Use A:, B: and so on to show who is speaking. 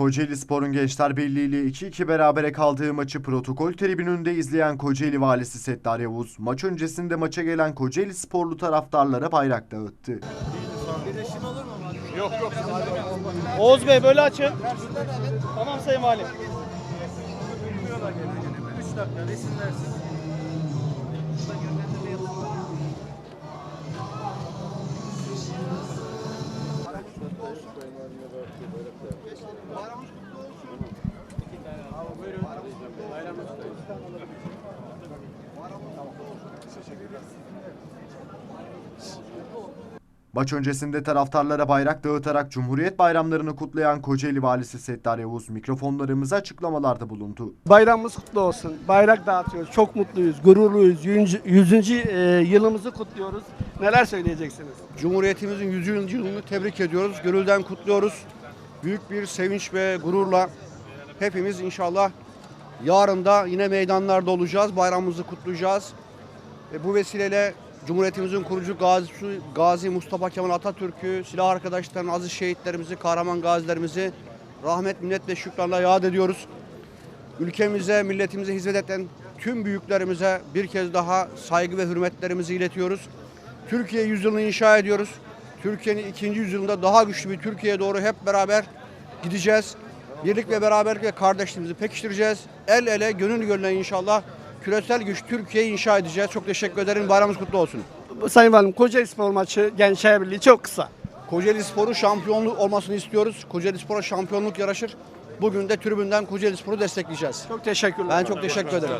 A: Kocaeli Spor'un Gençler Birliği ile 2-2 berabere kaldığı maçı protokol tribününde izleyen Kocaeli Valisi Settar Yavuz, maç öncesinde maça gelen Kocaeli Sporlu taraftarlara bayrak dağıttı.
B: Oğuz Bey böyle açın. Tamam Sayın Valim.
A: Maç öncesinde taraftarlara bayrak dağıtarak Cumhuriyet bayramlarını kutlayan Kocaeli Valisi Settar Yavuz mikrofonlarımıza açıklamalarda bulundu.
C: Bayramımız kutlu olsun. Bayrak dağıtıyoruz. Çok mutluyuz, gururluyuz. 100. e, yılımızı kutluyoruz. Neler söyleyeceksiniz?
D: Cumhuriyetimizin 100. yılını tebrik ediyoruz. Gönülden kutluyoruz. Büyük bir sevinç ve gururla hepimiz inşallah yarın da yine meydanlarda olacağız. Bayramımızı kutlayacağız. Ve bu vesileyle Cumhuriyetimizin kurucu gazisi, Gazi Mustafa Kemal Atatürk'ü, silah arkadaşlarını, aziz şehitlerimizi, kahraman gazilerimizi rahmet, minnet ve şükranla yad ediyoruz. Ülkemize, milletimize hizmet eden tüm büyüklerimize bir kez daha saygı ve hürmetlerimizi iletiyoruz. Türkiye yüzyılını inşa ediyoruz. Türkiye'nin ikinci yüzyılında daha güçlü bir Türkiye'ye doğru hep beraber gideceğiz. Birlik ve beraberlik ve kardeşliğimizi pekiştireceğiz. El ele, gönül gönüle inşallah küresel güç Türkiye'yi inşa edeceğiz. Çok teşekkür ederim. Bayramımız kutlu olsun.
C: Sayın Valim, Kocaeli Spor maçı Gençler Birliği çok kısa.
D: Kocaeli Spor'u şampiyonluk olmasını istiyoruz. Kocaeli Spor'a şampiyonluk yaraşır. Bugün de tribünden Kocaeli Spor'u destekleyeceğiz.
C: Çok teşekkürler.
D: Ben çok teşekkür ederim.